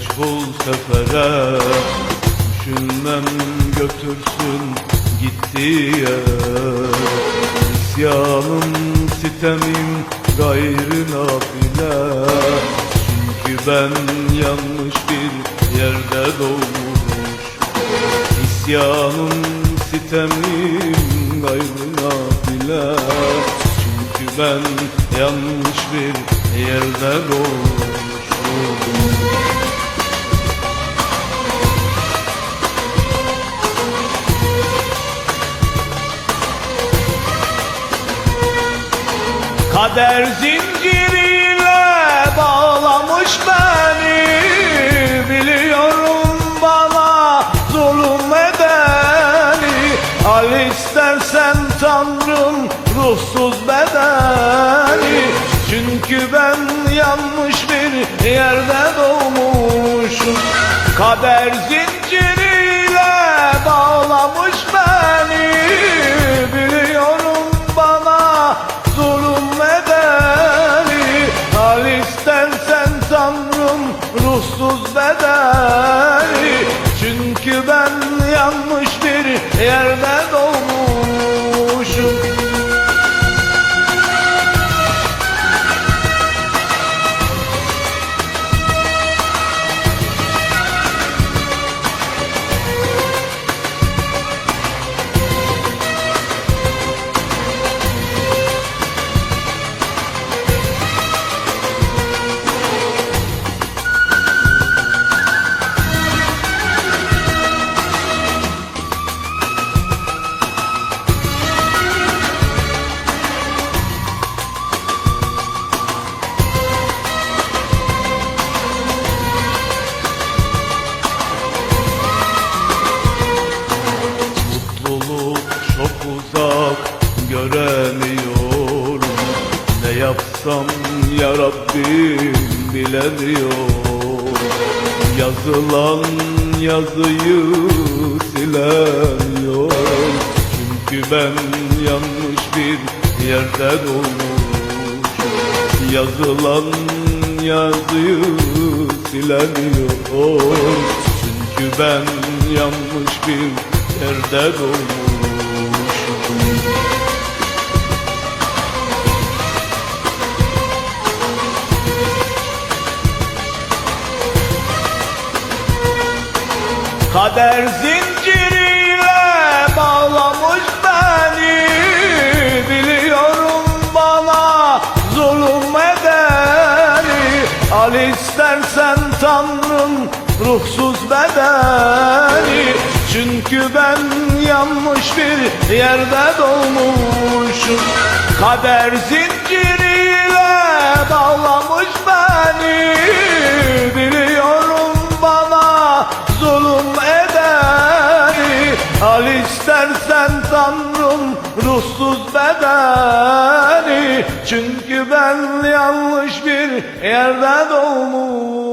meçhul sefere Düşünmem götürsün gittiği yer İsyanım sitemim gayrı nafile. Çünkü ben yanlış bir yerde doğmuş. İsyanım sitemim gayrı nafile. Çünkü ben yanlış bir yerde doğmuşum Kader zinciriyle bağlamış beni. Biliyorum bana zulüm edeni. Al istersen Tanrım ruhsuz bedeni. Çünkü ben yanlış bir yerde doğmuşum. Kader zinciriyle ruhsuz bedeni Çünkü ben yanlış bir yerde doğmuşum yapsam ya Rabbim bilemiyorum. Yazılan yazıyı silemiyorum. Çünkü ben yanlış bir yerde doğmuşum Yazılan yazıyı silemiyorum. Çünkü ben yanlış bir yerde doğmuşum Kader zinciriyle bağlamış beni. Biliyorum bana zulüm edeni. Al istersen Tanrım ruhsuz bedeni. Çünkü ben yanlış bir yerde doğmuşum. Kader zinciriyle Tanrım ruhsuz bedeni. Çünkü ben yanlış bir yerde doğmuşum